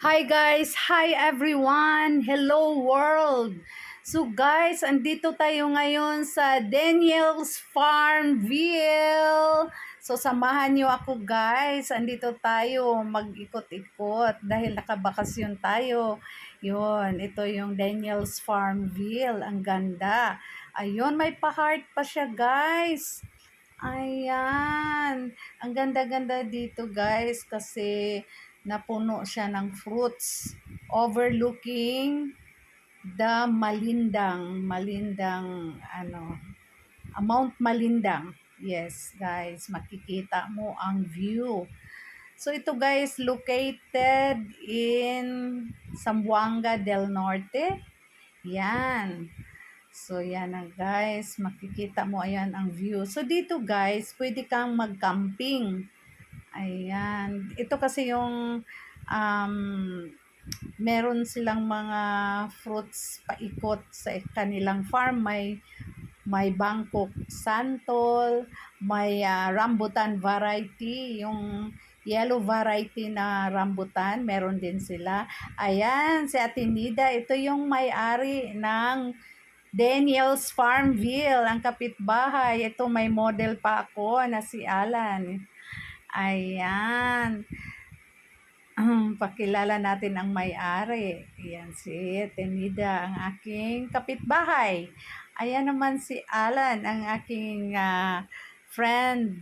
Hi guys! Hi everyone! Hello world! So guys, andito tayo ngayon sa Daniel's Farmville. So samahan niyo ako guys. Andito tayo mag-ikot-ikot dahil nakabakasyon tayo. Yun, ito yung Daniel's Farmville. Ang ganda. Ayun, may pa-heart pa siya guys. Ayan. Ang ganda-ganda dito guys kasi napuno siya ng fruits. Overlooking the Malindang Malindang ano Mount Malindang. Yes guys makikita mo ang view. So ito guys located in Zamboanga del Norte. Yan. So yan na guys makikita mo ayan ang view. So dito guys pwede kang mag-camping Ayan. Ito kasi yung um, meron silang mga fruits paikot sa kanilang farm. May may Bangkok Santol, may uh, rambutan variety, yung yellow variety na rambutan, meron din sila. Ayan, si Ate Nida, ito yung may-ari ng Daniel's Farmville, ang kapitbahay. Ito may model pa ako na si Alan. Ayan. Um, pakilala natin ang may-ari. Ayan si Tenida, ang aking kapitbahay. Ayan naman si Alan, ang aking uh, friend,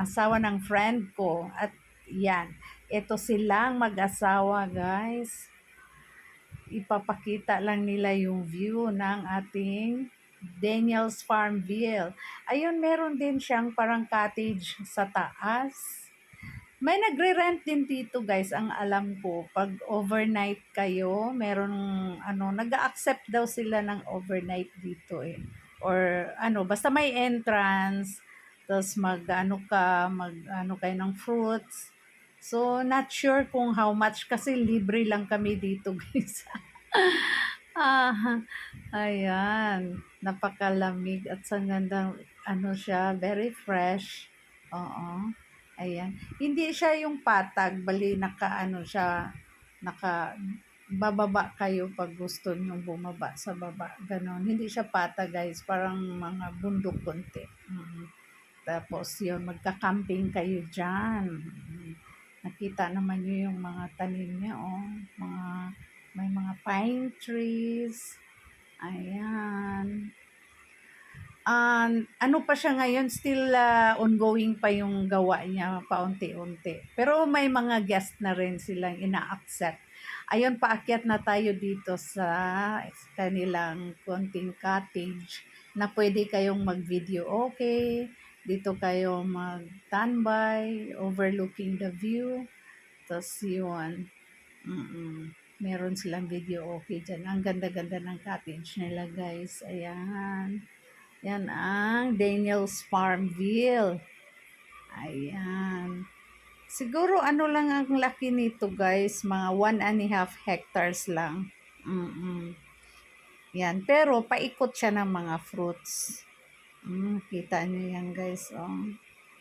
asawa ng friend ko. At yan, ito silang mag-asawa guys. Ipapakita lang nila yung view ng ating Daniel's Farmville. Ayun, meron din siyang parang cottage sa taas. May nagre-rent din dito guys, ang alam ko. Pag overnight kayo, meron ano, nag-accept daw sila ng overnight dito eh. Or ano, basta may entrance, tapos mag ano ka, mag ano kayo ng fruits. So, not sure kung how much kasi libre lang kami dito guys. Ah, ayan napakalamig at sa gandang ano siya, very fresh. Oo. Ayan. Hindi siya yung patag, bali naka ano siya, naka bababa kayo pag gusto niyo bumaba sa baba. Ganon. Hindi siya patag guys, parang mga bundok konti. Mm-hmm. Tapos yun, magka-camping kayo dyan. Mm-hmm. Nakita naman niyo yung mga tanim niya, oh. Mga pine trees Ayan. Um, ano pa siya ngayon, still uh, ongoing pa yung gawa niya paunti-unti. Pero may mga guest na rin silang ina-accept. Ayun, paakyat na tayo dito sa kanilang konting cottage na pwede kayong mag-video okay. Dito kayo mag-standby, overlooking the view. Tapos yun. Mm-mm meron silang video okay dyan. Ang ganda-ganda ng cottage nila guys. Ayan. Yan ang Daniel's Farmville. Ayan. Siguro ano lang ang laki nito guys. Mga one and a half hectares lang. Mm-mm. Yan. Pero paikot siya ng mga fruits. Mm, kita nyo yan guys. Oh.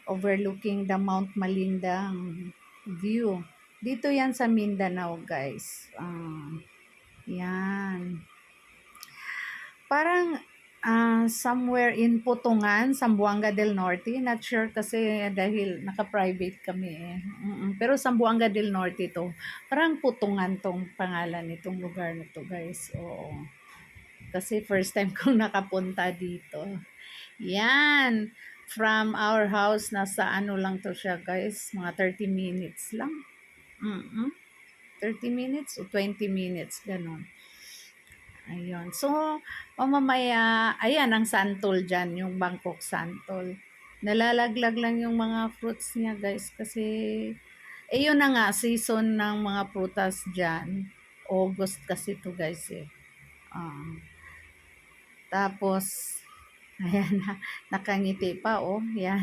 Overlooking the Mount Malindang view. Dito yan sa Mindanao, guys. Uh, yan. Parang uh, somewhere in Putungan, Sambuanga del Norte. Not sure kasi dahil naka-private kami eh. Pero Sambuanga del Norte to. Parang Putungan tong pangalan nitong lugar na to, guys. Oo. Kasi first time kong nakapunta dito. Yan. From our house, nasa ano lang to siya, guys. Mga 30 minutes lang. Mm-hmm. 30 minutes o 20 minutes, ganun. Ayun. So, mamamaya, ayan ang santol dyan, yung Bangkok santol. Nalalaglag lang yung mga fruits niya, guys, kasi, eh yun na nga, season ng mga prutas dyan. August kasi to guys, eh. Uh, tapos, ayan na, nakangiti pa, oh, yan.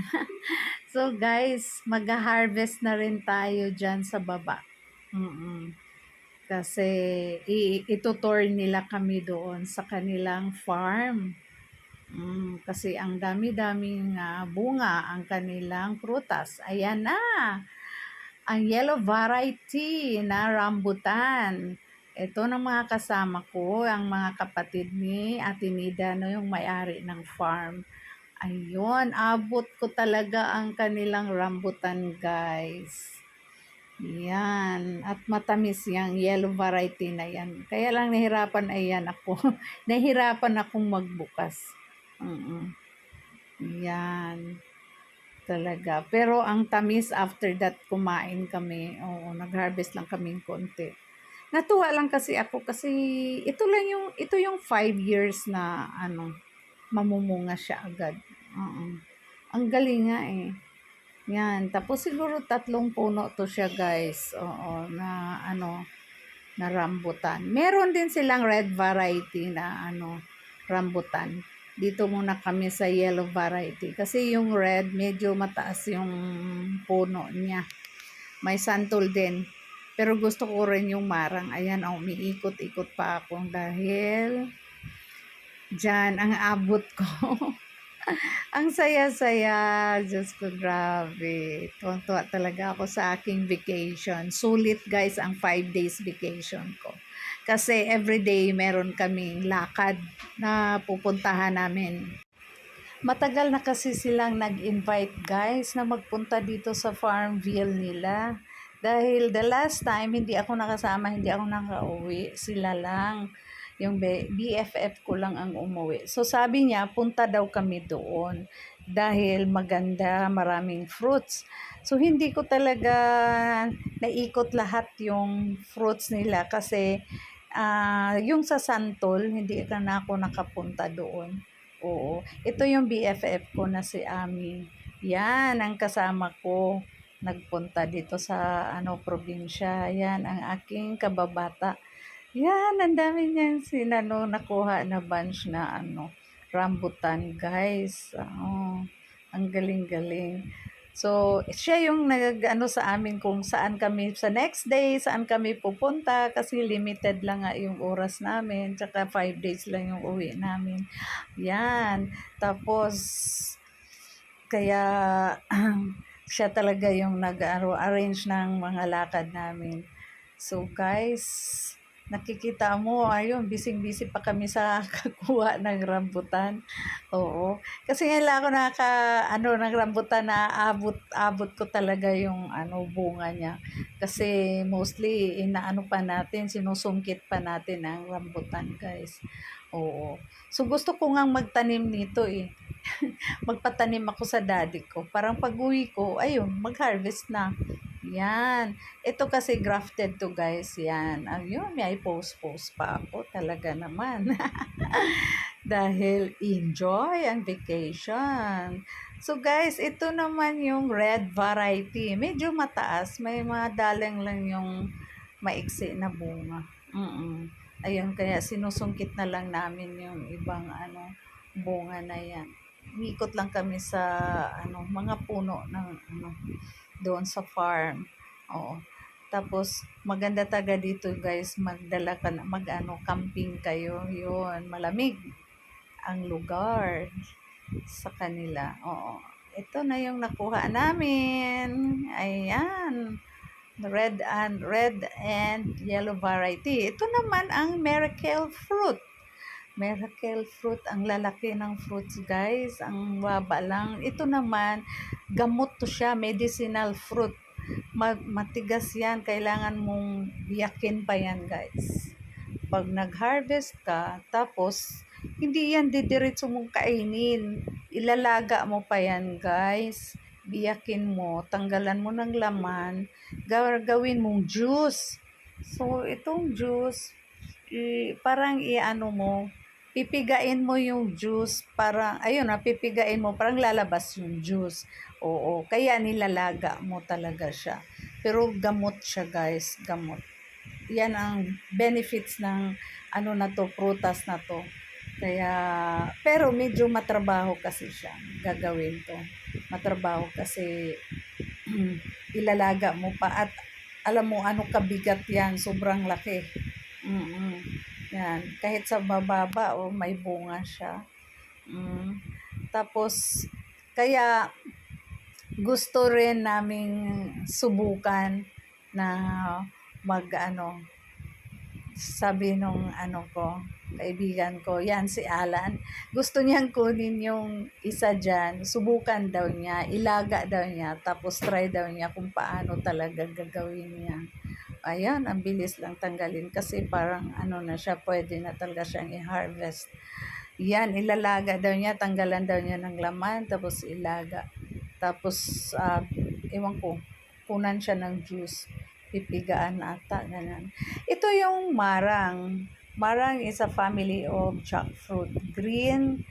So guys, mag-harvest na rin tayo dyan sa baba. Mm-mm. Kasi itutour nila kami doon sa kanilang farm. Mm, kasi ang dami-daming uh, bunga ang kanilang prutas. Ayan na. ang yellow variety na rambutan. Ito ng mga kasama ko, ang mga kapatid ni Ate Nida, no, yung may-ari ng farm. Ayun, abot ko talaga ang kanilang rambutan, guys. Yan. At matamis yung yellow variety na yan. Kaya lang nahirapan ayan ako. nahirapan akong magbukas. Mm Yan. Talaga. Pero ang tamis after that kumain kami. Oo, nag-harvest lang kaming konti. Natuwa lang kasi ako kasi ito lang yung ito yung five years na ano mamumunga siya agad. Oo. Ang galing nga eh. Yan. Tapos siguro tatlong puno to siya guys. Oo. Na ano na rambutan. Meron din silang red variety na ano rambutan. Dito muna kami sa yellow variety. Kasi yung red medyo mataas yung puno niya. May santol din. Pero gusto ko rin yung marang. Ayan, oh, umiikot-ikot pa ako dahil dyan ang abot ko. ang saya-saya. Diyos ko, grabe. Tuwan-tuwa talaga ako sa aking vacation. Sulit, guys, ang five days vacation ko. Kasi everyday meron kaming lakad na pupuntahan namin. Matagal na kasi silang nag-invite guys na magpunta dito sa Farmville nila. Dahil the last time, hindi ako nakasama, hindi ako nakauwi. Sila lang. Yung BFF ko lang ang umuwi. So sabi niya, punta daw kami doon. Dahil maganda, maraming fruits. So hindi ko talaga naikot lahat yung fruits nila kasi ah yung sa Santol, hindi ka na ako nakapunta doon. Oo. Ito yung BFF ko na si Ami. Yan ang kasama ko nagpunta dito sa ano probinsya. Yan ang aking kababata. Yan, ang dami niyang sinano nakuha na bunch na ano rambutan, guys. Oh, ang galing-galing. So, siya yung nag ano sa amin kung saan kami sa next day, saan kami pupunta kasi limited lang nga yung oras namin. Tsaka 5 days lang yung uwi namin. Yan. Tapos, kaya siya talaga yung nag-arrange ng mga lakad namin. So guys, nakikita mo, ayun, bising-busy pa kami sa kakuha ng rambutan. Oo. Kasi ngayon ako naka, ano, ng rambutan na abot, abot ko talaga yung, ano, bunga niya. Kasi mostly, inaano pa natin, sinusungkit pa natin ang rambutan, guys. Oo. So, gusto ko nga magtanim nito eh. Magpatanim ako sa daddy ko. Parang pag-uwi ko, ayun, mag-harvest na. Yan. Ito kasi grafted to guys. Yan. Ayun, may post-post pa ako. Talaga naman. Dahil enjoy ang vacation. So guys, ito naman yung red variety. Medyo mataas. May mga dalang lang yung maiksi na bunga. Mm Ayun, kaya sinusungkit na lang namin yung ibang ano, bunga na yan. Umikot lang kami sa ano, mga puno ng ano, doon sa farm. Oo. Tapos, maganda taga dito guys, magdala ka na, mag ano, camping kayo. Yun, malamig ang lugar sa kanila. Oo. Ito na yung nakuha namin. Ayan red and red and yellow variety. Ito naman ang miracle fruit. Miracle fruit, ang lalaki ng fruits guys, ang baba lang. Ito naman, gamot to siya, medicinal fruit. matigas yan, kailangan mong biyakin pa yan guys. Pag nag-harvest ka, tapos hindi yan didiretso mong kainin. Ilalaga mo pa yan guys biyakin mo, tanggalan mo ng laman, gawin mong juice. So, itong juice, parang iano mo, pipigain mo yung juice, parang, ayun na, pipigain mo, parang lalabas yung juice. Oo, kaya nilalaga mo talaga siya. Pero gamot siya guys, gamot. Yan ang benefits ng ano na to, prutas na to. Kaya, pero medyo matrabaho kasi siya gagawin to. Matrabaho kasi ilalaga mo pa at alam mo ano kabigat yan, sobrang laki. Mm-hmm. Yan, kahit sa bababa o oh, may bunga siya. Mm. Tapos, kaya gusto rin naming subukan na mag ano sabi nung ano ko kaibigan ko. Yan si Alan. Gusto niyang kunin yung isa dyan. Subukan daw niya. Ilaga daw niya. Tapos try daw niya kung paano talaga gagawin niya. Ayan ang bilis lang tanggalin kasi parang ano na siya pwede na talaga siyang i-harvest. Yan ilalaga daw niya. Tanggalan daw niya ng laman tapos ilaga. Tapos, ah, ewan ko, kunan siya ng juice. Pipigaan ata, ganun. Ito yung marang. Marang is a family of jackfruit. Green,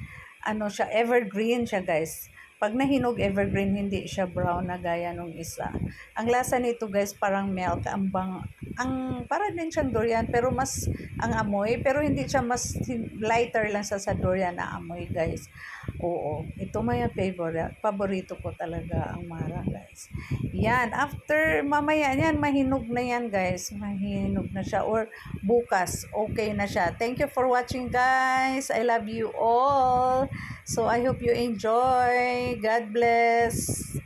ano siya, evergreen siya guys. Pag nahinog evergreen, hindi siya brown na gaya nung isa. Ang lasa nito guys, parang milk. Ang bang, ang, para din siyang durian, pero mas, ang amoy, pero hindi siya mas lighter lang sa sa durian na amoy guys. Oo, ito may favorite. Paborito ko talaga ang mara, guys. Yan, after mamaya yan, mahinog na yan, guys. Mahinog na siya. Or bukas, okay na siya. Thank you for watching, guys. I love you all. So, I hope you enjoy. God bless.